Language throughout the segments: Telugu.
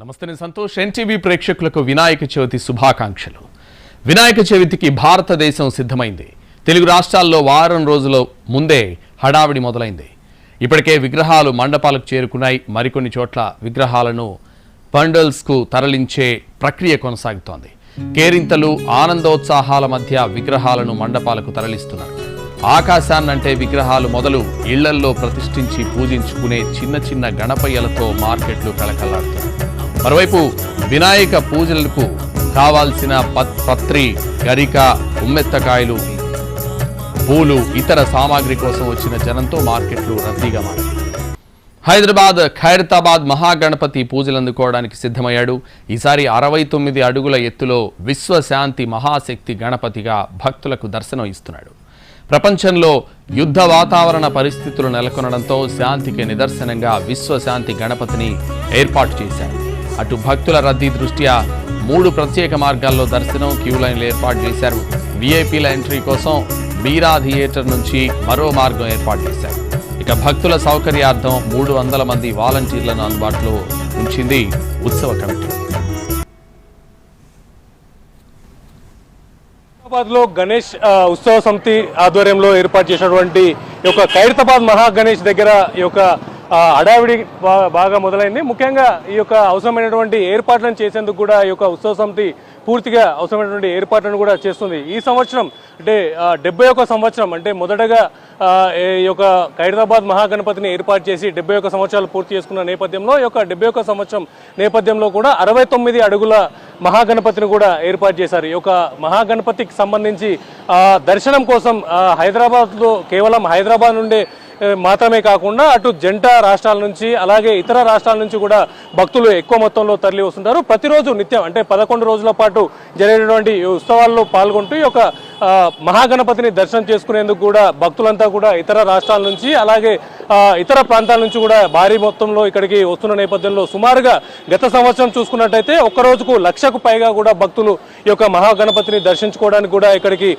నమస్తే నేను సంతోష్. ఎన్టీవీ ప్రేక్షకులకు వినాయక చవితి శుభాకాంక్షలు. వినాయక చవితికి భారతదేశం సిద్ధమైంది. తెలుగు రాష్ట్రాల్లో వారం రోజుల ముందే హడావిడి మొదలైంది. ఇప్పటికే విగ్రహాలు మండపాలకు చేరుకున్నాయి. మరికొన్ని చోట్ల విగ్రహాలను పండల్స్కు తరలించే ప్రక్రియ కొనసాగుతోంది. కేరింతలు ఆనందోత్సాహాల మధ్య విగ్రహాలను మండపాలకు తరలిస్తున్నారు. ఆకాశాన్నంటే విగ్రహాలు మొదలు ఇళ్ళల్లో ప్రతిష్ఠించి పూజించుకునే చిన్న చిన్న గణపయ్యలతో మార్కెట్లు కళకళలాడుతున్నాయి. మరోవైపు వినాయక పూజలకు కావాల్సిన పత్- పత్రి గరిక ఉమ్మెత్తకాయలు పూలు ఇతర సామాగ్రి కోసం వచ్చిన జనంతో మార్కెట్లు రద్దీగా మారాయి. హైదరాబాద్ ఖైరతాబాద్ మహాగణపతి పూజలు అందుకోవడానికి సిద్ధమయ్యాడు. ఈసారి అరవై తొమ్మిది అడుగుల ఎత్తులో విశ్వశాంతి మహాశక్తి గణపతిగా భక్తులకు దర్శనం ఇస్తున్నాడు. ప్రపంచంలో యుద్ధ వాతావరణ పరిస్థితులు నెలకొనడంతో శాంతికి నిదర్శనంగా విశ్వశాంతి గణపతిని ఏర్పాటు చేశారు. అటు భక్తుల రద్దీ దృష్ట్యా మూడు ప్రత్యేక మార్గాల్లో దర్శనం క్యూ లైన్లు ఏర్పాటు చేశారు. విఐపీల ఎంట్రీ కోసం మీరా థియేటర్ నుంచి మరో మార్గం ఏర్పాటు చేశారు. ఇక భక్తుల సౌకర్యార్థం మూడు వందల మంది వాలంటీర్లను అందుబాటులో ఉంచింది ఉత్సవ కమిటీ. హైదరాబాద్లో గణేష్ ఉత్సవ సమితి ఆధ్వర్యంలో ఏర్పాటు చేసినటువంటి ఈ యొక్క ఖైరతాబాద్ మహా గణేష్ దగ్గర ఈ యొక్క అడావిడి హడావిడి బాగా మొదలైంది. ముఖ్యంగా ఈ యొక్క అవసరమైనటువంటి ఏర్పాట్లను చేసేందుకు కూడా ఈ యొక్క ఉత్సవ సమితి పూర్తిగా అవసరమైనటువంటి ఏర్పాట్లను కూడా చేస్తుంది. ఈ సంవత్సరం అంటే డెబ్బై ఒక సంవత్సరం అంటే మొదటగా ఈ యొక్క హైదరాబాద్ మహాగణపతిని ఏర్పాటు చేసి డెబ్బై ఒక సంవత్సరాలు పూర్తి చేసుకున్న నేపథ్యంలో ఈ యొక్క డెబ్బై ఒక సంవత్సరం నేపథ్యంలో కూడా అరవై తొమ్మిది అడుగుల మహాగణపతిని కూడా ఏర్పాటు చేశారు. ఈ యొక్క మహాగణపతికి సంబంధించి దర్శనం కోసం హైదరాబాద్లో కేవలం హైదరాబాద్ నుండే మాత్రమే కాకుండా అటు జంట రాష్ట్రాల నుంచి అలాగే ఇతర రాష్ట్రాల నుంచి కూడా భక్తులు ఎక్కువ మొత్తంలో తరలి వస్తుంటారు. ప్రతిరోజు నిత్యం అంటే పదకొండు రోజుల పాటు జరిగేటువంటి ఉత్సవాల్లో పాల్గొంటూ ఈ యొక్క మహాగణపతిని దర్శనం చేసుకునేందుకు కూడా భక్తులంతా కూడా ఇతర రాష్ట్రాల నుంచి అలాగే ఇతర ప్రాంతాల నుంచి కూడా భారీ మొత్తంలో ఇక్కడికి వస్తున్న నేపథ్యంలో సుమారుగా గత సంవత్సరం చూసుకున్నట్టయితే ఒక్క రోజుకు లక్షకు పైగా కూడా భక్తులు ఈ యొక్క మహాగణపతిని దర్శించుకోవడానికి కూడా ఇక్కడికి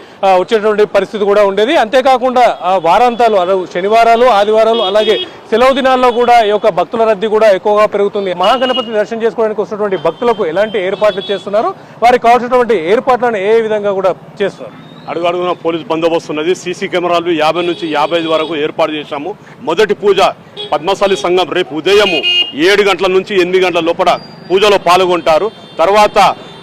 వచ్చేటువంటి పరిస్థితి కూడా ఉండేది. అంతేకాకుండా వారాంతాలు అదే శనివారాలు ఆదివారాలు అలాగే సెలవు దినాల్లో కూడా ఈ యొక్క భక్తుల రద్దీ కూడా ఎక్కువగా పెరుగుతుంది. మహాగణపతి దర్శనం చేసుకోవడానికి వస్తున్నటువంటి భక్తులకు ఎలాంటి ఏర్పాట్లు చేస్తున్నారు వారికి కావాల్సినటువంటి ఏర్పాట్లను ఏ విధంగా కూడా చేస్తున్నారు? అడుగు అడుగున పోలీస్ బందోబస్తు ఉన్నది. సీసీ కెమెరాలు యాభై నుంచి యాభై ఐదు వరకు ఏర్పాటు చేశాము. మొదటి పూజ పద్మశాలి సంఘం రేపు ఉదయము ఏడు గంటల నుంచి ఎనిమిది గంటల లోపల పూజలో పాల్గొంటారు. తర్వాత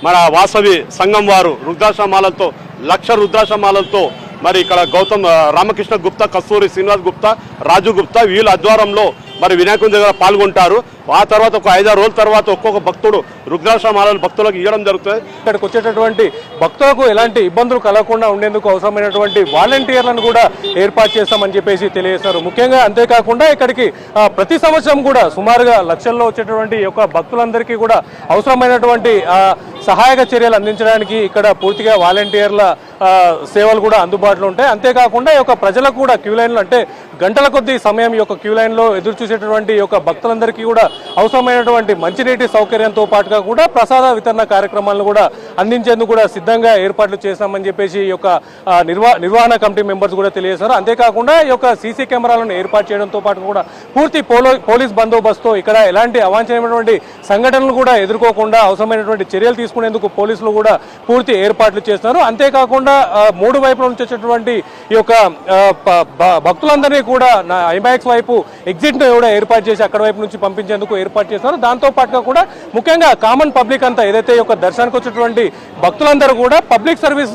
మన వాసవి సంఘం వారు రుద్రాక్షమాలతో లక్ష రుద్రాక్షమాలతో మరి ఇక్కడ గౌతమ్ రామకృష్ణ గుప్తా కస్తూరి శ్రీనివాస్ గుప్తా రాజు గుప్తా వీళ్ళ ఆధ్వర్యంలో మరి వినాయకుని దగ్గర పాల్గొంటారు. ఆ తర్వాత ఒక ఐదారు రోజుల తర్వాత ఒక్కొక్క భక్తుడు రుగ్నాశ్రమాలను భక్తులకు ఇవ్వడం జరుగుతుంది. ఇక్కడికి వచ్చేటటువంటి భక్తులకు ఎలాంటి ఇబ్బందులు కలగకుండా ఉండేందుకు అవసరమైనటువంటి వాలంటీర్లను కూడా ఏర్పాటు చేస్తామని చెప్పేసి తెలియజేశారు ముఖ్యంగా అంతేకాకుండా ఇక్కడికి ప్రతి సంవత్సరం కూడా సుమారుగా లక్షల్లో వచ్చేటటువంటి యొక్క భక్తులందరికీ కూడా అవసరమైనటువంటి సహాయక చర్యలు అందించడానికి ఇక్కడ పూర్తిగా వాలంటీర్ల సేవలు కూడా అందుబాటులో ఉంటాయి. అంతేకాకుండా ఈ యొక్క ప్రజలకు కూడా క్యూ లైన్లు అంటే గంటల కొద్ది సమయం ఈ యొక్క క్యూ లైన్లో ఎదురు చూసేటటువంటి యొక్క భక్తులందరికీ కూడా అవసరమైనటువంటి మంచినీటి సౌకర్యంతో పాటుగా కూడా ప్రసాద వితరణ కార్యక్రమాలను కూడా అందించేందుకు కూడా సిద్ధంగా ఏర్పాట్లు చేస్తామని చెప్పేసి ఈ యొక్క నిర్వా నిర్వహణ కమిటీ మెంబర్స్ కూడా తెలియజేశారు. అంతేకాకుండా ఈ యొక్క సీసీ కెమెరాలను ఏర్పాటు చేయడంతో పాటు కూడా పూర్తి పోలో పోలీస్ బందోబస్తు ఇక్కడ ఎలాంటి అవాంఛనీయమైనటువంటి సంఘటనలు కూడా ఎదుర్కోకుండా అవసరమైనటువంటి చర్యలు తీసుకునేందుకు పోలీసులు కూడా పూర్తి ఏర్పాట్లు చేస్తున్నారు. అంతేకాకుండా మూడు వైపుల నుంచి వచ్చేటటువంటి ఈ యొక్క భక్తులందరినీ కూడా ఐమాక్స్ వైపు ఎగ్జిట్ కూడా ఏర్పాటు చేసి అక్కడ వైపు నుంచి పంపించేందుకు ఏర్పాటు చేస్తున్నారు దాంతో పాటుగా కూడా ముఖ్యంగా కామన్ పబ్లిక్ అంతా ఏదైతే యొక్క దర్శనానికి వచ్చేటువంటి భక్తులందరూ కూడా పబ్లిక్ సర్వీస్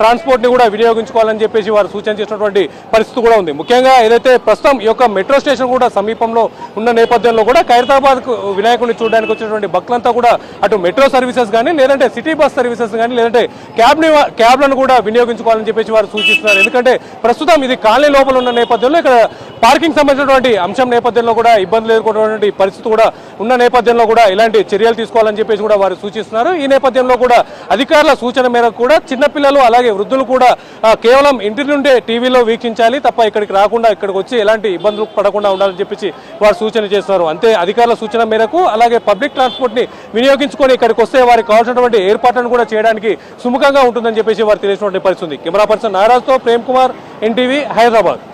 ట్రాన్స్పోర్ట్ని కూడా వినియోగించుకోవాలని చెప్పేసి వారు సూచన చేసినటువంటి పరిస్థితి కూడా ఉంది. ముఖ్యంగా ఏదైతే ప్రస్తుతం ఈ యొక్క మెట్రో స్టేషన్ కూడా సమీపంలో ఉన్న నేపథ్యంలో కూడా ఖైరతాబాద్ వినాయకుడిని చూడడానికి వచ్చినటువంటి భక్తులంతా కూడా అటు మెట్రో సర్వీసెస్ కానీ లేదంటే సిటీ బస్ సర్వీసెస్ కానీ లేదంటే క్యాబ్ని క్యాబ్లను కూడా వినియోగించుకోవాలని చెప్పేసి వారు సూచిస్తున్నారు. ఎందుకంటే ప్రస్తుతం ఇది కాలనీ లోపల ఉన్న నేపథ్యంలో ఇక్కడ పార్కింగ్ సంబంధించినటువంటి అంశం నేపథ్యంలో కూడా ఇబ్బందులు ఎదుర్కొన్నటువంటి పరిస్థితి కూడా ఉన్న నేపథ్యంలో కూడా ఇలాంటి చర్యలు తీసుకోవాలని చెప్పేసి కూడా వారు సూచిస్తున్నారు. ఈ నేపథ్యంలో కూడా అధికారుల సూచన మేరకు కూడా చిన్నపిల్లలు అలాగే వృద్ధులు కూడా కేవలం ఇంటి నుండే టీవీలో వీక్షించాలి తప్ప ఇక్కడికి రాకుండా ఇక్కడికి వచ్చి ఎలాంటి ఇబ్బందులు పడకుండా ఉండాలని చెప్పేసి వారు సూచన చేస్తున్నారు. అంతే అధికారుల సూచన మేరకు అలాగే పబ్లిక్ ట్రాన్స్పోర్ట్ని వినియోగించుకొని ఇక్కడికి వస్తే వారికి కావాల్సినటువంటి ఏర్పాట్లను కూడా చేయడానికి సుముఖంగా ఉంటుందని చెప్పేసి వారు తెలిసినటువంటి పరిస్థితి కెమెరా పర్సన్ నారాజ్తో ప్రేమ్ కుమార్ ఎన్టీవీ హైదరాబాద్.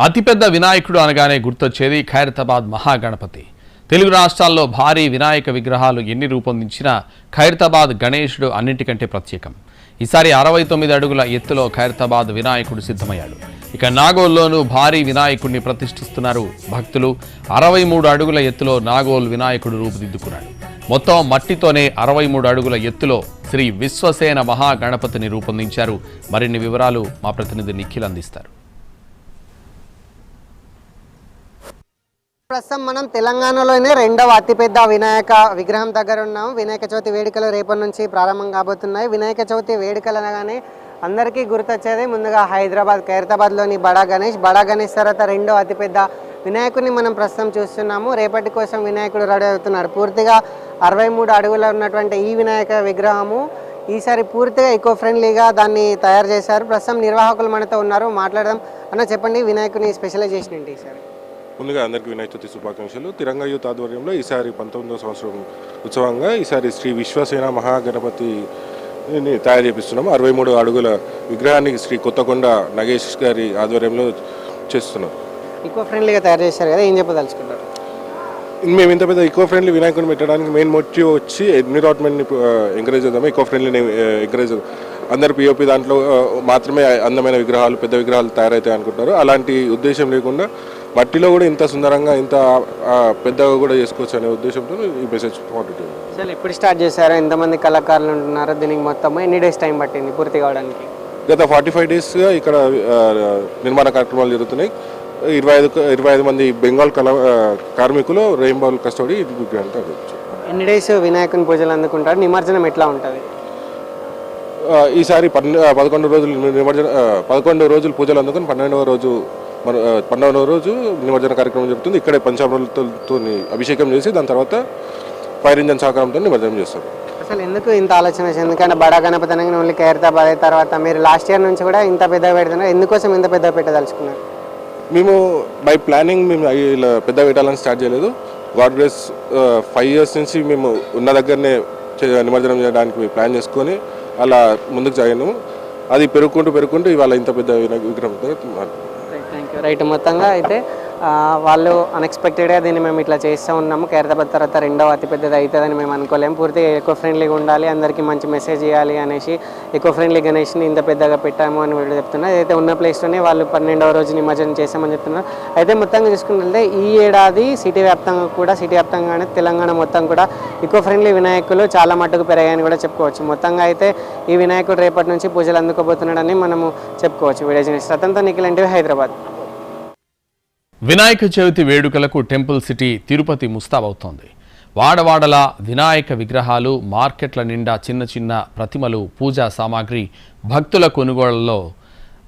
అతిపెద్ద వినాయకుడు అనగానే గుర్తొచ్చేది ఖైరతాబాద్ మహాగణపతి. తెలుగు రాష్ట్రాల్లో భారీ వినాయక విగ్రహాలు ఎన్ని రూపొందించినా ఖైరతాబాద్ గణేశుడు అన్నింటికంటే ప్రత్యేకం. ఈసారి అరవై తొమ్మిది అడుగుల ఎత్తులో ఖైరతాబాద్ వినాయకుడు సిద్ధమయ్యాడు. ఇక నాగోల్లోనూ భారీ వినాయకుడిని ప్రతిష్ఠిస్తున్నారు భక్తులు. అరవై మూడు అడుగుల ఎత్తులో నాగోల్ వినాయకుడు రూపుదిద్దుకున్నాడు. మొత్తం మట్టితోనే అరవై మూడు అడుగుల ఎత్తులో శ్రీ విశ్వసేన మహాగణపతిని రూపొందించారు. మరిన్ని వివరాలు మా ప్రతినిధి నిఖిల్ అందిస్తారు. ప్రస్తుతం మనం తెలంగాణలోనే రెండవ అతిపెద్ద వినాయక విగ్రహం దగ్గర ఉన్నాము వినాయక చవితి వేడుకలు రేపటి నుంచి ప్రారంభం కాబోతున్నాయి. వినాయక చవితి వేడుకలు అనగానే అందరికీ గుర్తొచ్చేది ముందుగా హైదరాబాద్ ఖైరతాబాద్లోని బడా గణేష్. బడా గణేష్ తర్వాత రెండో అతిపెద్ద వినాయకుడిని మనం ప్రస్తుతం చూస్తున్నాము. రేపటి కోసం వినాయకుడు రెడీ అవుతున్నాడు. పూర్తిగా అరవై మూడు అడుగుల ఉన్నటువంటి ఈ వినాయక విగ్రహము ఈసారి పూర్తిగా ఎకో ఫ్రెండ్లీగా దాన్ని తయారు చేశారు. ప్రస్తుతం నిర్వాహకులు మనతో ఉన్నారు. మాట్లాడదాం. అన్న చెప్పండి వినాయకుని స్పెషలైజేషన్ ఏంటి ఈసారి? ముందుగా అందరికీ వినాయక చవితి శుభాకాంక్షలు. తిరంగ యూత్ ఆధ్వర్యంలో ఈసారి పంతొమ్మిదవ సంవత్సరం ఉత్సవంగా ఈసారి శ్రీ విశ్వసేన మహాగణపతి తయారు చేపిస్తున్నాము. అరవై మూడు అడుగుల విగ్రహాన్ని శ్రీ కొత్తకొండ నగేష్ గారి ఆధ్వర్యంలో చేస్తున్నాం. ఈకో ఫ్రెండ్లీగా తయారు చేశారు కదా ఏం చెప్పదలుచుకుంటారు మేము ఇంత పెద్ద ఈకో ఫ్రెండ్లీ వినాయకుడిని పెట్టడానికి మెయిన్ మోటివ్ వచ్చి ఎన్విరాన్మెంట్ని ఎంకరేజ్ చేద్దాము. ఈకో ఫ్రెండ్లీని ఎంకరేజ్ అందరు పిఓపి దాంట్లో మాత్రమే అందమైన విగ్రహాలు పెద్ద విగ్రహాలు తయారవుతాయి అనుకుంటారు అలాంటి ఉద్దేశం లేకుండా మట్టిలో కూడా ఇంత సుందరంగా ఇంత పెద్దగా కూడా చేసుకోవచ్చు అనే ఉద్దేశంతో ఈ మెసేజ్ పాజిటివ్ అసలు ఎప్పుడు స్టార్ట్ చేశారు? ఎంతమంది కళాకారులు ఉంటున్నారు? దీనికి మొత్తం ఎన్ని డేస్ టైం పట్టింది పూర్తి కావడానికి? గత ఫార్టీ ఫైవ్ డేస్గా ఇక్కడ నిర్మాణ కార్యక్రమాలు జరుగుతున్నాయి. ఇరవై ఐదు ఇరవై ఐదు మంది బెంగాల్ కళా కార్మికులు రెయిన్బాల్ కస్టడీ. ఎన్ని డేస్ వినాయకుని పూజలు అందుకుంటారు? నిమజ్జనం ఎట్లా ఉంటుంది? ఈసారి పన్నె పదకొండు రోజులు నిమజ్జన పదకొండు రోజులు పూజలు అందుకొని పన్నెండవ రోజు మన పన్నెండవ రోజు నిమజ్జన కార్యక్రమం జరుగుతుంది. ఇక్కడే పంచామృతులతో అభిషేకం చేసి దాని తర్వాత ఫైర్ ఇంజన్ సహకారంతో నిమజ్జనం చేస్తారు. అసలు ఎందుకు ఇంత ఆలోచన వచ్చింది ఎందుకంటే బడా గణపతి అనగానే ఓన్లీ ఖైరతాబాద్ తర్వాత మీరు లాస్ట్ ఇయర్ నుంచి కూడా ఇంత పెద్దగా పెడుతున్నారు ఎందుకోసం ఇంత పెద్ద పెట్టదలుచుకున్నారు మేము బై ప్లానింగ్ మేము ఇలా పెద్ద పెట్టాలని స్టార్ట్ చేయలేదు. గాడ్ గ్రేస్ ఫైవ్ ఇయర్స్ నుంచి మేము ఉన్న దగ్గరనే నిమజ్జనం చేయడానికి ప్లాన్ చేసుకొని అలా ముందుకు సాగాము. అది పెరుగుకుంటూ పెరుగుకుంటూ ఇవాళ ఇంత పెద్ద మాట్లాడుతున్నాం. రైట్ మొత్తంగా అయితే వాళ్ళు అన్ఎక్స్పెక్టెడ్గా దీన్ని మేము ఇట్లా చేస్తూ ఉన్నాము. ఖైరతాబాద్ తర్వాత రెండవ అతిపెద్దది అవుతుందని మేము అనుకోలేము. పూర్తిగా ఎకో ఫ్రెండ్లీగా ఉండాలి. అందరికీ మంచి మెసేజ్ ఇవ్వాలి అనేసి ఎకో ఫ్రెండ్లీ గణేష్ని ఇంత పెద్దగా పెట్టాము అని వీళ్ళు చెప్తున్నారు. అయితే ఉన్న ప్లేస్లోనే వాళ్ళు పన్నెండవ రోజు నిమజ్జనం చేసామని చెప్తున్నారు. అయితే మొత్తంగా చూసుకుంటే ఈ ఏడాది సిటీ వ్యాప్తంగా కూడా సిటీ వ్యాప్తంగానే తెలంగాణ మొత్తం కూడా ఎకో ఫ్రెండ్లీ వినాయకులు చాలా మట్టుకు పెరిగాయని కూడా చెప్పుకోవచ్చు. మొత్తంగా అయితే ఈ వినాయకుడు రేపటి నుంచి పూజలు అందుకోబోతున్నాడని మనము చెప్పుకోవచ్చు. విడేజ్ జర్నలిస్ట్ రతంతో నిఖిల్ అంటే హైదరాబాద్. వినాయక చవితి వేడుకలకు టెంపుల్ సిటీ తిరుపతి ముస్తాబవుతోంది వాడవాడల వినాయక విగ్రహాలు మార్కెట్ల నిండా చిన్న చిన్న ప్రతిమలు పూజా సామాగ్రి భక్తుల కొనుగోళ్ళలో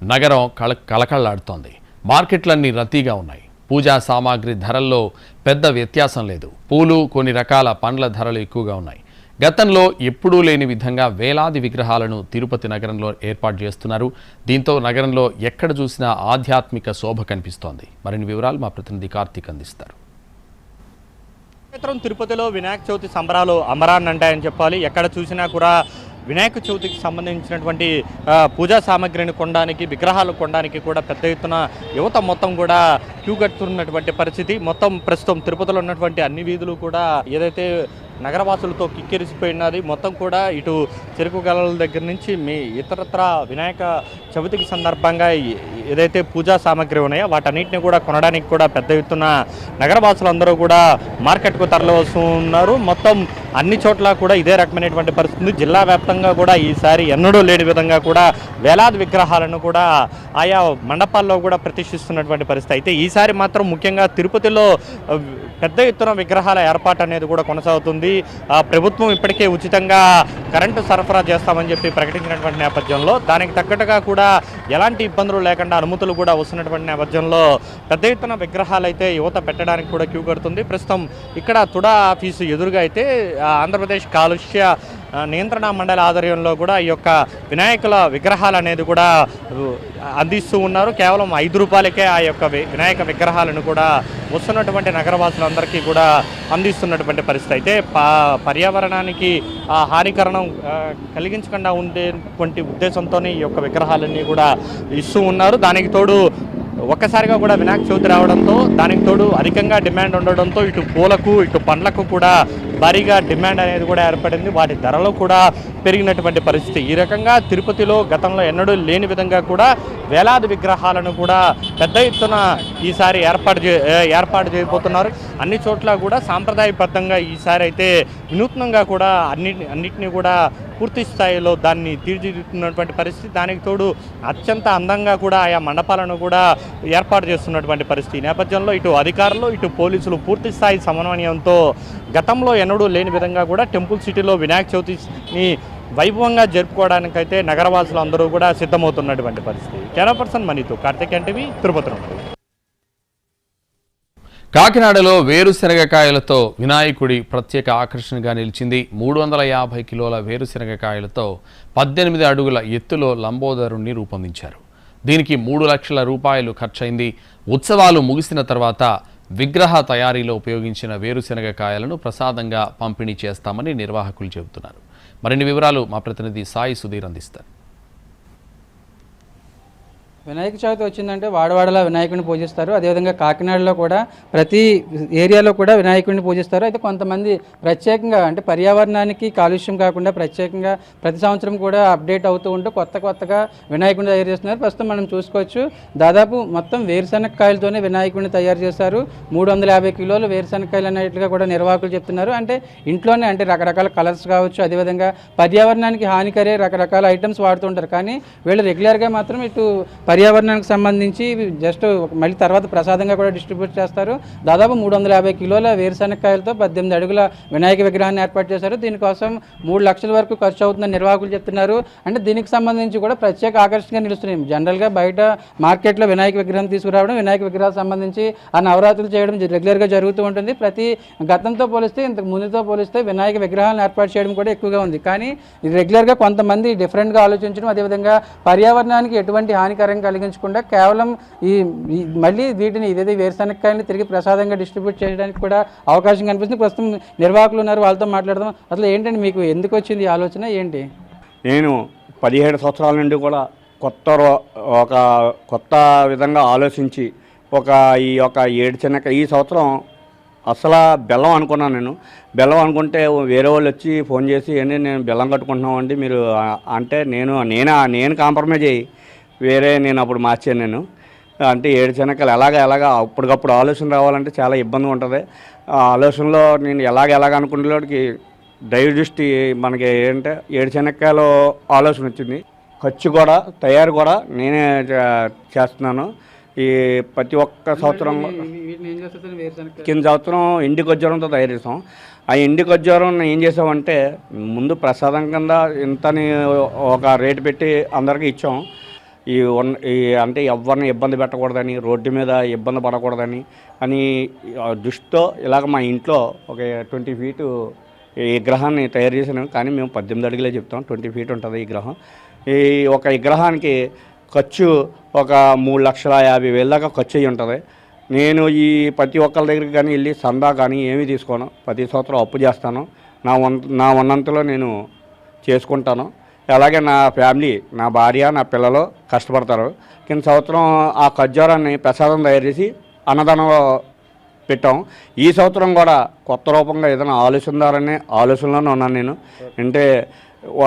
నగరం కళ కళకళలాడుతోంది. మార్కెట్లన్నీ రద్దీగా ఉన్నాయి. పూజా సామాగ్రి ధరల్లో పెద్ద వ్యత్యాసం లేదు. పూలు కొన్ని రకాల పండ్ల ధరలు ఎక్కువగా ఉన్నాయి. గతంలో ఎప్పుడూ లేని విధంగా వేలాది విగ్రహాలను తిరుపతి నగరంలో ఏర్పాటు చేస్తున్నారు. దీంతో నగరంలో ఎక్కడ చూసినా ఆధ్యాత్మిక శోభ కనిపిస్తోంది. మరిన్ని వివరాలు మా ప్రతినిధి కార్తీక్ అందిస్తారు. తిరుపతిలో వినాయక చవితి సంబరాలు అమరాన్ అంటాయని చెప్పాలి. ఎక్కడ చూసినా కూడా వినాయక చవితికి సంబంధించినటువంటి పూజా సామాగ్రిని కొనడానికి విగ్రహాలు కొనడానికి కూడా పెద్ద ఎత్తున యువత మొత్తం కూడా క్యూ కట్టుతున్నటువంటి పరిస్థితి. మొత్తం ప్రస్తుతం తిరుపతిలో ఉన్నటువంటి అన్ని వీధులు కూడా ఏదైతే నగరవాసులతో కిక్కిరిసిపోయినది. మొత్తం కూడా ఇటు చెరుకు గలల దగ్గర నుంచి మీ ఇతరత్ర వినాయక చవితికి సందర్భంగా ఏదైతే పూజా సామాగ్రి ఉన్నాయో వాటన్నిటిని కూడా కొనడానికి కూడా పెద్ద ఎత్తున నగరవాసులందరూ కూడా మార్కెట్కు తరలి మొత్తం అన్ని చోట్ల కూడా ఇదే రకమైనటువంటి పరిస్థితి. ఉంది. జిల్లా వ్యాప్తంగా కూడా ఈసారి ఎన్నడూ లేని విధంగా కూడా వేలాది విగ్రహాలను కూడా ఆయా మండపాల్లో కూడా ప్రతిష్ఠిస్తున్నటువంటి పరిస్థితి. అయితే ఈసారి మాత్రం ముఖ్యంగా తిరుపతిలో పెద్ద ఎత్తున విగ్రహాల ఏర్పాటు అనేది కూడా కొనసాగుతుంది. ఆ, ప్రభుత్వం ఇప్పటికే ఉచితంగా కరెంటు సరఫరా చేస్తామని చెప్పి ప్రకటించినటువంటి నేపథ్యంలో దానికి తగ్గట్టుగా కూడా ఎలాంటి ఇబ్బందులు లేకుండా అనుమతులు కూడా వస్తున్నటువంటి నేపథ్యంలో పెద్ద ఎత్తున విగ్రహాలు అయితే యువత పెట్టడానికి కూడా క్యూ కడుతుంది. ప్రస్తుతం ఇక్కడ తుడా ఆఫీసు ఎదురుగా అయితే ఆంధ్రప్రదేశ్ కాలుష్య నియంత్రణ మండలి ఆధ్వర్యంలో కూడా ఈ యొక్క వినాయకుల విగ్రహాలు అనేది కూడా అందిస్తూ ఉన్నారు. కేవలం ఐదు రూపాయలకే ఆ యొక్క వినాయక విగ్రహాలను కూడా వస్తున్నటువంటి నగరవాసులందరికీ కూడా అందిస్తున్నటువంటి పరిస్థితి. అయితే పా పర్యావరణానికి ఆ, హానికరణం కలిగించకుండా ఉండేటువంటి ఉద్దేశంతోనే ఈ యొక్క విగ్రహాలన్నీ కూడా ఇస్తూ ఉన్నారు. దానికి తోడు ఒక్కసారిగా కూడా వినాయక చవితి రావడంతో దానికి తోడు అధికంగా డిమాండ్ ఉండడంతో ఇటు పూలకు ఇటు పండ్లకు కూడా భారీగా డిమాండ్ అనేది కూడా ఏర్పడింది. వాటి ధరలు కూడా పెరిగినటువంటి పరిస్థితి. ఈ రకంగా తిరుపతిలో గతంలో ఎన్నడూ లేని విధంగా కూడా వేలాది విగ్రహాలను కూడా పెద్ద ఎత్తున ఈసారి ఏర్పాటు చే ఏర్పాటు చేయబోతున్నారు. అన్ని చోట్ల కూడా సాంప్రదాయబద్ధంగా ఈసారి అయితే వినూత్నంగా కూడా అన్ని అన్నిటినీ కూడా పూర్తి స్థాయిలో దాన్ని తీర్చిదిద్దుతున్నటువంటి పరిస్థితి. దానికి తోడు అత్యంత అందంగా కూడా ఆయా మండపాలను కూడా ఏర్పాటు చేస్తున్నటువంటి పరిస్థితి. నేపథ్యంలో ఇటు అధికారులు ఇటు పోలీసులు పూర్తి స్థాయి సమన్వయంతో గతంలో ఎన్నడూ లేని విధంగా కూడా టెంపుల్ సిటీలో వినాయక చవితిని వైభవంగా జరుపుకోవడానికైతే నగరవాసులు అందరూ కూడా సిద్ధమవుతున్నటువంటి పరిస్థితి. కెమెరా పర్సన్ మనీతో కార్తిక్ ఎన్టీవీ తిరుపతి నుండి. కాకినాడలో వేరుశనగకాయలతో వినాయకుడి ప్రత్యేక ఆకర్షణగా నిలిచింది. మూడు వందల యాభై కిలోల వేరుశనగకాయలతో పద్దెనిమిది అడుగుల ఎత్తులో లంబోదరుణ్ణి రూపొందించారు. దీనికి మూడు లక్షల రూపాయలు ఖర్చయింది. ఉత్సవాలు ముగిసిన తర్వాత విగ్రహ తయారీలో ఉపయోగించిన వేరుశనగకాయలను ప్రసాదంగా పంపిణీ చేస్తామని నిర్వాహకులు చెబుతున్నారు. మరిన్ని వివరాలు మా ప్రతినిధి సాయి సుధీర్ అందిస్తారు. వినాయక చవితి వచ్చిందంటే వాడవాడలా వినాయకుడిని పూజిస్తారు. అదేవిధంగా కాకినాడలో కూడా ప్రతి ఏరియాలో కూడా వినాయకుడిని పూజిస్తారు. అయితే కొంతమంది ప్రత్యేకంగా అంటే పర్యావరణానికి కాలుష్యం కాకుండా ప్రత్యేకంగా ప్రతి సంవత్సరం కూడా అప్డేట్ అవుతూ ఉంటూ కొత్త కొత్తగా వినాయకుడిని తయారు చేస్తున్నారు. ప్రస్తుతం మనం చూసుకోవచ్చు. దాదాపు మొత్తం వేరుశనగకాయలతోనే వినాయకుడిని తయారు చేస్తారు మూడు వందల యాభై కిలోలు వేరుశనగకాయలు అనేట్లుగా కూడా నిర్వాహకులు చెప్తున్నారు. అంటే ఇంట్లోనే అంటే రకరకాల కలర్స్ కావచ్చు అదేవిధంగా పర్యావరణానికి హానికరే రకరకాల ఐటమ్స్ వాడుతుంటారు కానీ వీళ్ళు రెగ్యులర్గా మాత్రం ఇటు పర్యావరణానికి సంబంధించి జస్ట్ మళ్ళీ తర్వాత ప్రసాదంగా కూడా డిస్ట్రిబ్యూట్ చేస్తారు. దాదాపు మూడు వందల యాభై కిలోల వేరుశనక్కాయలతో పద్దెనిమిది అడుగుల వినాయక విగ్రహాన్ని ఏర్పాటు చేశారు. దీనికోసం మూడు లక్షల వరకు ఖర్చు అవుతుందని నిర్వాహకులు చెప్తున్నారు. అంటే దీనికి సంబంధించి కూడా ప్రత్యేక ఆకర్షణగా నిలుస్తున్నాయి. జనరల్గా బయట మార్కెట్లో వినాయక విగ్రహం తీసుకురావడం వినాయక విగ్రహాలకు సంబంధించి ఆ నవరాత్రులు చేయడం రెగ్యులర్గా జరుగుతూ ఉంటుంది. ప్రతి గతంతో పోలిస్తే ఇంతకు ముందుతో పోలిస్తే వినాయక విగ్రహాలను ఏర్పాటు చేయడం కూడా ఎక్కువగా ఉంది. కానీ రెగ్యులర్గా కొంతమంది డిఫరెంట్గా ఆలోచించడం అదేవిధంగా పర్యావరణానికి ఎటువంటి హానికరంగా కలిగించకుండా కేవలం ఈ మళ్ళీ వీటిని ఇదేదో వేరుశనక్కాయని తిరిగి ప్రసాదంగా డిస్ట్రిబ్యూట్ చేయడానికి కూడా అవకాశం కనిపిస్తుంది. ప్రస్తుతం నిర్వాహకులు ఉన్నారు వాళ్ళతో మాట్లాడదాం. అసలు ఏంటండి మీకు ఎందుకు వచ్చింది ఈ ఆలోచన? ఏంటి? నేను పదిహేడు సంవత్సరాల నుండి కూడా కొత్త రో- ఒక కొత్త విధంగా ఆలోచించి ఒక ఈ యొక్క ఏడు చిన్నక ఈ సంవత్సరం అసలు బెల్లం అనుకున్నాను నేను. బెల్లం అనుకుంటే వేరే వాళ్ళు వచ్చి ఫోన్ చేసి ఏంటి నేను బెల్లం కట్టుకుంటున్నామండి మీరు అంటే నేను నేను నేను కాంప్రమైజ్ అయ్యి వేరే నేను అప్పుడు మార్చాను నేను. అంటే ఏడు శనక్కలు ఎలాగ ఎలాగ అప్పటికప్పుడు ఆలోచన రావాలంటే చాలా ఇబ్బంది ఉంటుంది. ఆ ఆలోచనలో నేను ఎలాగ ఎలాగ అనుకునేలోకి దృష్టి మనకి ఏంటంటే ఏడు శనక్కాయలు ఆలోచన వచ్చింది. ఖర్చు కూడా తయారు కూడా నేనే చేస్తున్నాను. ఈ ప్రతి ఒక్క సంవత్సరం కింద సంవత్సరం ఎండి ఖర్జూరంతో తయారు చేసాం ఆ ఎండి ఖర్జూరం ఏం చేసామంటే ముందు ప్రసాదం కింద ఇంతని ఒక రేటు పెట్టి అందరికీ ఇచ్చాం. ఈ ఉన్న ఈ అంటే ఎవరిని ఇబ్బంది పెట్టకూడదని రోడ్డు మీద ఇబ్బంది పడకూడదని అని దృష్టితో ఇలాగ మా ఇంట్లో ఒక ట్వంటీ ఫీటు ఈ విగ్రహాన్ని తయారు చేసినాం కానీ మేము పద్దెనిమిది అడుగులే చెప్తాం. ట్వంటీ ఫీట్ ఉంటుంది ఈ గ్రహం. ఈ ఒక విగ్రహానికి ఖర్చు ఒక మూడు లక్షల యాభై వేల దాకా ఖర్చు అయ్యి ఉంటుంది. నేను ఈ ప్రతి ఒక్కరి దగ్గరికి కానీ వెళ్ళి సందా కానీ ఏమీ తీసుకోను. ప్రతి సంవత్సరం అప్పు చేస్తాను. నా వన్ నా ఉన్నంతలో నేను చేసుకుంటాను. అలాగే నా ఫ్యామిలీ నా భార్య నా పిల్లలు కష్టపడతారు. కింద సంవత్సరం ఆ ఖర్జూరాన్ని ప్రసాదం తయారు చేసి అన్నదానంలో పెట్టాం. ఈ సంవత్సరం కూడా కొత్త రూపంగా ఏదైనా ఆలోచిందారనే ఆలోచనలోనే ఉన్నాను నేను. అంటే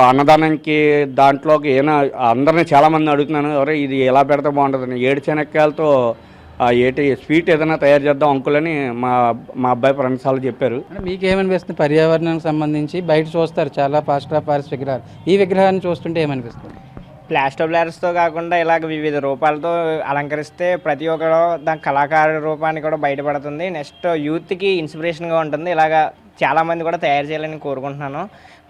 అన్నదానానికి దాంట్లోకి ఏమైనా అందరినీ చాలామంది అడుగుతున్నాను అరే ఇది ఎలా పెడితే బాగుంటుందని? ఏడు శనక్కాయలతో ఏటి స్వీట్ ఏదైనా తయారు చేద్దాం అంకులని మా మా అబ్బాయి ఫ్రెండ్స్ వాళ్ళు చెప్పారు. అంటే మీకు ఏమనిపిస్తుంది పర్యావరణానికి సంబంధించి బయట చూస్తారు చాలా పాస్ట్ ఆఫ్ పారిస్ విగ్రహాలు. ఈ విగ్రహాన్ని చూస్తుంటే ఏమనిపిస్తుంది? ప్లాస్టర్ బ్లారర్స్తో కాకుండా ఇలాగ వివిధ రూపాలతో అలంకరిస్తే ప్రతి ఒక్కరు దాని కళాకారు రూపాన్ని కూడా బయటపడుతుంది. నెక్స్ట్ యూత్కి ఇన్స్పిరేషన్గా ఉంటుంది. ఇలాగ చాలామంది కూడా తయారు చేయాలని కోరుకుంటున్నాను.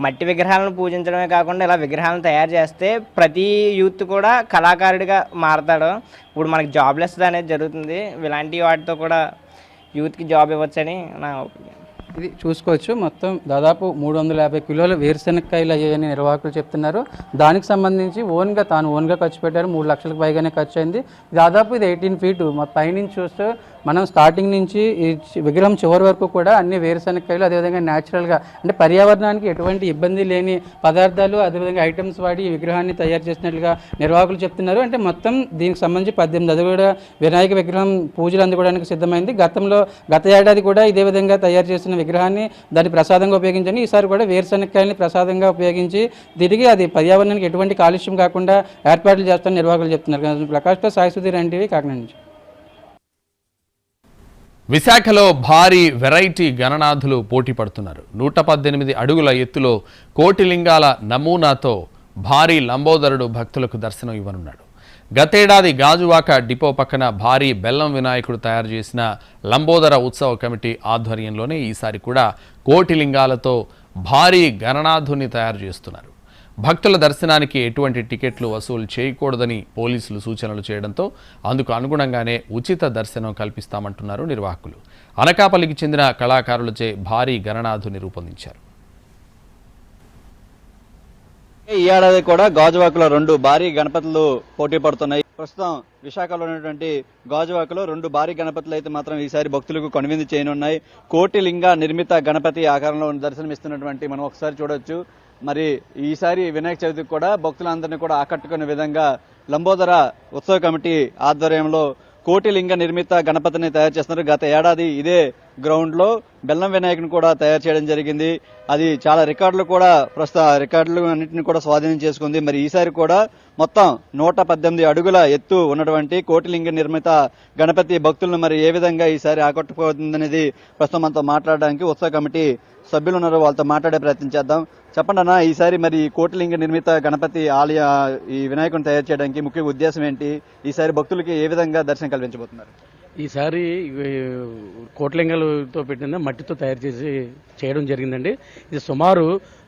మట్టి విగ్రహాలను పూజించడమే కాకుండా ఇలా విగ్రహాలను తయారు చేస్తే ప్రతి యూత్ కూడా కళాకారుడిగా మారతాడు. ఇప్పుడు మనకి జాబ్లెస్ అనేది జరుగుతుంది. ఇలాంటి వాటితో కూడా యూత్కి జాబ్ ఇవ్వచ్చని నా ఒపీనియన్ ఇది చూసుకోవచ్చు. మొత్తం దాదాపు మూడు వందల యాభై కిలోల వేరుశెనక్కాయలు అయ్యాయని నిర్వాహకులు చెప్తున్నారు. దానికి సంబంధించి ఓన్గా తాను ఓన్గా ఖర్చు పెట్టారు. మూడు లక్షలకు పైగానే ఖర్చు అయింది. దాదాపు ఇది ఎయిటీన్ ఫీటు. మా పైనుంచి చూస్తే మనం స్టార్టింగ్ నుంచి ఈ విగ్రహం చివరి వరకు కూడా అన్ని వేరుశనక్కాయలు అదేవిధంగా న్యాచురల్గా అంటే పర్యావరణానికి ఎటువంటి ఇబ్బంది లేని పదార్థాలు అదేవిధంగా ఐటమ్స్ వాడి ఈ విగ్రహాన్ని తయారు చేసినట్లుగా నిర్వాహకులు చెప్తున్నారు. అంటే మొత్తం దీనికి సంబంధించి పద్దెనిమిది అది కూడా వినాయక విగ్రహం పూజలు అందుకోవడానికి సిద్ధమైంది. గతంలో గత ఏడాది కూడా ఇదే విధంగా తయారు చేసిన విగ్రహాన్ని దాన్ని ప్రసాదంగా ఉపయోగించండి. ఈసారి కూడా వేరుశనక్కాయలని ప్రసాదంగా ఉపయోగించి తిరిగి అది పర్యావరణానికి ఎటువంటి కాలుష్యం కాకుండా ఏర్పాట్లు చేస్తారని నిర్వాహకులు చెప్తున్నారు. ప్రకాష్తో సాయి సుధీర్ ఎన్టీవీ కాకినాడ నుంచి. విశాఖలో భారీ వెరైటీ గణనాథులు పోటీ పడుతున్నారు. నూట పద్దెనిమిది అడుగుల ఎత్తులో కోటిలింగాల నమూనాతో భారీ లంబోదరుడు భక్తులకు దర్శనం ఇవ్వనున్నాడు. గతేడాది గాజువాక డిపో పక్కన భారీ బెల్లం వినాయకుడు తయారు చేసిన లంబోదర ఉత్సవ కమిటీ ఆధ్వర్యంలోనే ఈసారి కూడా కోటిలింగాలతో భారీ గణనాథుని తయారు చేస్తున్నారు. భక్తుల దర్శనానికి ఎటువంటి టికెట్లు వసూలు చేయకూడదని పోలీసులు సూచనలు చేయడంతో అందుకు అనుగుణంగానే ఉచిత దర్శనం కల్పిస్తామంటున్నారు నిర్వాహకులు. అనకాపల్లికి చెందిన కళాకారులచే భారీ గణనాథుని రూపొందించారు. ఈ ఏడాది కూడా గాజువాకలో రెండు భారీ గణపతులు పోటీ పడుతున్నాయి. ప్రస్తుతం విశాఖలో ఉన్నటువంటి గాజువాకలో రెండు భారీ గణపతులు అయితే మాత్రం ఈసారి భక్తులకు కనువిందు చేయనున్నాయి. కోటి లింగ నిర్మిత గణపతి ఆకారంలో దర్శనమిస్తున్నటువంటి మనం ఒకసారి చూడొచ్చు. మరి ఈసారి వినాయక చవితికి కూడా భక్తులందరినీ కూడా ఆకట్టుకునే విధంగా లంబోదర ఉత్సవ కమిటీ ఆధ్వర్యంలో కోటి లింగ నిర్మిత గణపతిని తయారు చేస్తున్నారు. గత ఏడాది ఇదే గ్రౌండ్లో బెల్లం వినాయకుని కూడా తయారు చేయడం జరిగింది. అది చాలా రికార్డులు కూడా ప్రస్తుత రికార్డులు అన్నింటిని కూడా స్వాధీనం చేసుకుంది. మరి ఈసారి కూడా మొత్తం నూట పద్దెనిమిది అడుగుల ఎత్తు ఉన్నటువంటి కోటిలింగ నిర్మిత గణపతి భక్తులను మరి ఏ విధంగా ఈసారి ఆకట్టుకోతుందనేది ప్రస్తుతం మనతో మాట్లాడడానికి ఉత్సవ కమిటీ సభ్యులు ఉన్నారు. వాళ్ళతో మాట్లాడే ప్రయత్నం చేద్దాం. చెప్పండి అన్న ఈసారి మరి కోటిలింగ నిర్మిత గణపతి ఆలయ ఈ వినాయకుని తయారు చేయడానికి ముఖ్య ఉద్దేశం ఏంటి? ఈసారి భక్తులకి ఏ విధంగా దర్శనం కల్పించబోతున్నారు? ఈసారి కోట్లింగలతో పెట్టిన మట్టితో తయారు చేసి చేయడం జరిగిందండి. ఇది సుమారు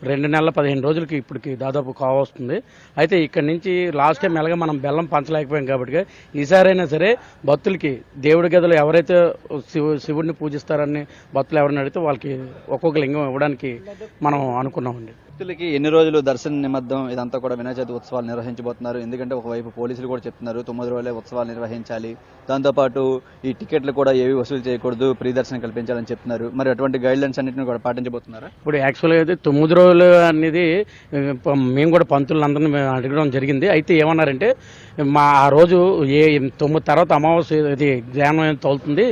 రెండు నెలల పదిహేను రోజులకి ఇప్పటికి దాదాపు కావస్తుంది అయితే ఇక్కడి నుంచి లాస్ట్ టైం ఎలాగ మనం బెల్లం పంచలేకపోయాం కాబట్టి ఈసారైనా సరే భక్తులకి దేవుడి గదులు ఎవరైతే శివు శివుడిని పూజిస్తారని భక్తులు ఎవరిని అడిగితే వాళ్ళకి ఒక్కొక్క లింగం ఇవ్వడానికి మనం అనుకున్నామండి. భక్తులకి ఎన్ని రోజులు దర్శన నిమిత్తం ఇదంతా కూడా వినాయక చవితి ఉత్సవాలు నిర్వహించబోతున్నారు. ఎందుకంటే ఒకవైపు పోలీసులు కూడా చెప్తున్నారు తొమ్మిది రోజులే ఉత్సవాలు నిర్వహించాలి. దాంతోపాటు ఈ టికెట్లు కూడా ఏవి వసూలు చేయకూడదు ప్రీ దర్శనం కల్పించాలని చెప్తున్నారు. మరి అటువంటి గైడ్ లైన్స్ అన్నింటిని కూడా పాటించబోతున్నారా? ఇప్పుడు యాక్చువల్గా అయితే తొమ్మిది రోజులు అనేది మేము కూడా పంతులందరినీ మేము అడగడం జరిగింది. అయితే ఏమన్నారంటే మా ఆ రోజు ఏ తొమ్మిది తర్వాత అమావాస్య ఇది ధ్యానం తోలుతుంది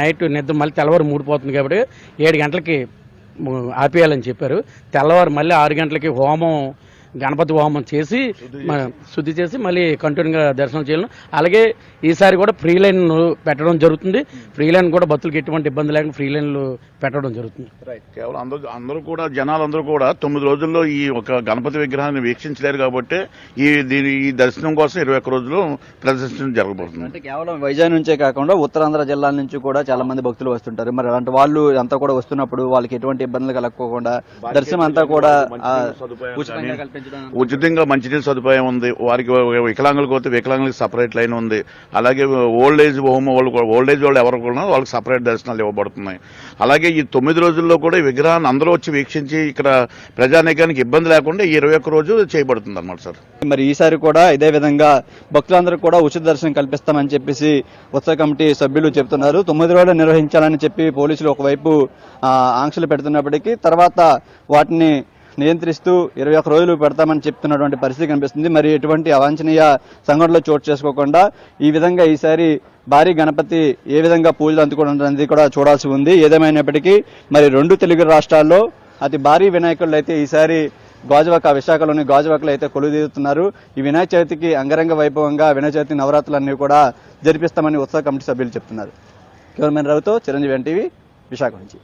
నైట్ నిద్ర మళ్ళీ తెల్లవారు మూడిపోతుంది కాబట్టి ఏడు గంటలకి ఆపేయాలని చెప్పారు. తెల్లవారు మళ్ళీ ఆరు గంటలకి హోమం గణపతి హోమం చేసి శుద్ధి చేసి. మళ్ళీ కంటిన్యూగా దర్శనం చేయాలి అలాగే ఈసారి కూడా ఫ్రీ లైన్ పెట్టడం జరుగుతుంది. ఫ్రీ లైన్ కూడా భక్తులకు ఎటువంటి ఇబ్బంది లేకుండా ఫ్రీ లైన్లు పెట్టడం జరుగుతుంది. కేవలం అందరూ అందరూ కూడా జనాలందరూ కూడా తొమ్మిది రోజుల్లో ఈ ఒక గణపతి విగ్రహాన్ని వీక్షించలేరు కాబట్టి ఈ దీని ఈ దర్శనం కోసం ఇరవై ఒక్క రోజులు ప్రదర్శన జరగబోతుంది. అంటే కేవలం వైజాగ్ నుంచే కాకుండా ఉత్తరాంధ్ర జిల్లాల నుంచి కూడా చాలా మంది భక్తులు వస్తుంటారు. మరి అలాంటి వాళ్ళు అంతా కూడా వస్తున్నప్పుడు వాళ్ళకి ఎటువంటి ఇబ్బందులు కలగకోకుండా దర్శనం అంతా కూడా ఆ, ఉచితంగా ఉచితంగా మంచినీళ్ళ సదుపాయం ఉంది. వారికి వికలాంగులకు పోతే వికలాంగులకు సపరేట్ లైన్ ఉంది. అలాగే ఓల్డ్ ఏజ్ హోమ్ వాళ్ళు కూడా ఓల్డ్ ఏజ్ వాళ్ళు ఎవరు కూడా వాళ్ళకి సపరేట్ దర్శనాలు ఇవ్వబడుతున్నాయి. అలాగే ఈ తొమ్మిది రోజుల్లో కూడా ఈ విగ్రహాన్ని అందరూ వచ్చి వీక్షించి ఇక్కడ ప్రజానీకానికి ఇబ్బంది లేకుండా ఈ ఇరవై ఒక్క రోజు చేయబడుతుంది అనమాట సార్. మరి ఈసారి కూడా ఇదే విధంగా భక్తులందరూ కూడా ఉచిత దర్శనం కల్పిస్తామని చెప్పేసి ఉత్సవ కమిటీ సభ్యులు చెప్తున్నారు. తొమ్మిది రోజులు నిర్వహించాలని చెప్పి పోలీసులు ఒకవైపు ఆ, ఆంక్షలు పెడుతున్నప్పటికీ తర్వాత వాటిని నియంత్రిస్తూ ఇరవై ఒక్క రోజులు పెడతామని చెప్తున్నటువంటి పరిస్థితి కనిపిస్తుంది. మరి ఎటువంటి అవాంఛనీయ సంఘటనలు చోటు చేసుకోకుండా ఈ విధంగా ఈసారి భారీ గణపతి ఏ విధంగా పూజలు అందుకోవడం అనేది కూడా చూడాల్సి ఉంది. ఏదేమైనప్పటికీ మరి రెండు తెలుగు రాష్ట్రాల్లో అతి భారీ వినాయకులు అయితే ఈసారి గాజువాక విశాఖలోని గాజువాకలో అయితే కొలుదీరుతున్నారు ఈ వినాయక చవితికి అంగరంగ వైభవంగా వినాయక చవితి నవరాత్రులన్నీ కూడా జరిపిస్తామని ఉత్సవ కమిటీ సభ్యులు చెప్తున్నారు. కెమెరామెన్ రావుతో చిరంజీవి ఎన్టీవీ విశాఖ నుంచి.